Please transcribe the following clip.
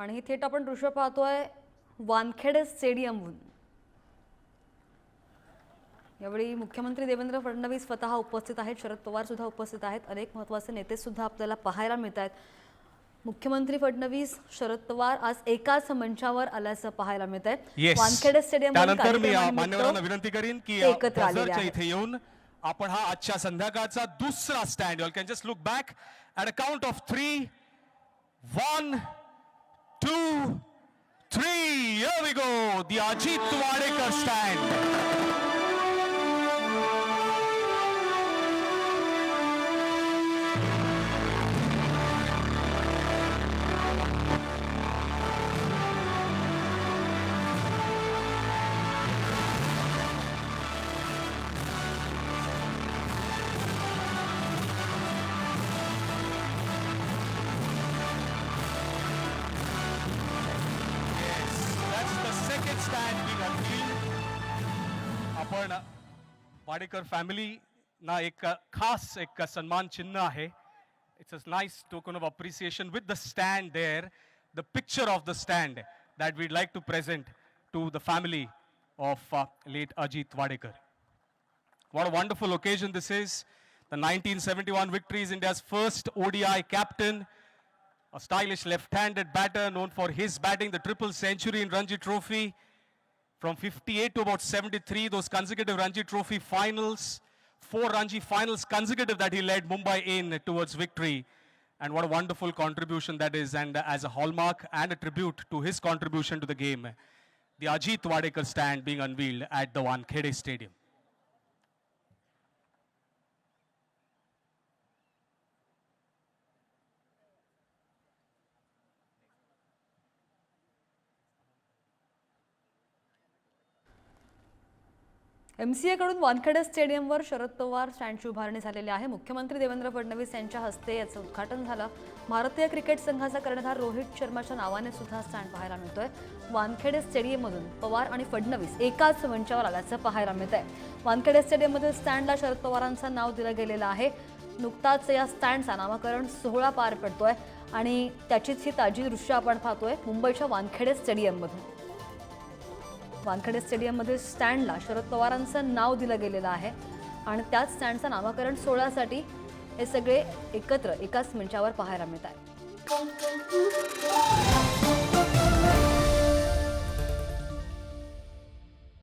आणि ही थेट आपण दृश्य पाहतोय वानखेडे स्टेडियमहून. यावेळी मुख्यमंत्री देवेंद्र फडणवीस स्वतः उपस्थित आहेत शरद पवार सुद्धा उपस्थित आहेत. अनेक महत्त्वाचे नेते सुद्धा आपल्याला पाहायला मिळत आहेत मुख्यमंत्री फडणवीस शरद पवार आज एकाच मंचावर आल्याचं पाहायला मिळत आहे वानखेडे स्टेडियम विनंती करीन की एकत्र आलेले. इथे येऊन आपण हा आजच्या संध्याकाळचा दुसरा stand you can just look back at a count of three one two three we go the Ajit Wadekar stand second stand being unveiled. आपण वाडेकर फॅमिली ना एक खास एक सन्मान चिन्ह आहे it's a nice token of appreciation with the stand there the picture of the stand that we'd like to present to the family of late Ajit Wadekar What a wonderful occasion this is. The 1971 victory is India's first ODI captain. A stylish left-handed batter known for his batting, the triple century in Ranji Trophy. from 58 to about 73, those consecutive Ranji Trophy finals, four Ranji finals consecutive that he led Mumbai in towards victory. And what a wonderful contribution that is, and as a hallmark and a tribute to his contribution to the game, the Ajit Wadekar stand being unveiled at the Wankhede Stadium. M C एकडून Wankhede स्टेडियमवर शरद पवार स्टँडची उभारणी झालेली आहे. मुख्यमंत्री देवेंद्र फडणवीस यांच्या हस्ते याचं उद्घाटन झालं. भारतीय क्रिकेट संघाचा कर्णधार रोहित शर्माच्या नावाने सुद्धा स्टँड पाहायला मिळतोय. वानखेडे स्टेडियममधून पवार आणि फडणवीस एकाच मंचावर आल्याचं पाहायला मिळत आहे वानखेडे स्टेडियममधील स्टँडला शरद पवारांचं नाव दिलं गेलेलं आहे. नुकताच या स्टँडचा नामकरण सोहळा पार पडतोय आणि त्याचीच ही ताजी दृश्य आपण पाहतोय मुंबईच्या वानखेडे स्टेडियममधून. वानखेडे स्टेडियममध्ये स्टँडला शरद पवारांचं नाव दिलं गेलेलं आहे. आणि त्याच स्टँडचं नामकरण सोहळ्यासाठी हे सगळे एकत्र एकाच मंचावर पाहायला मिळत आहे.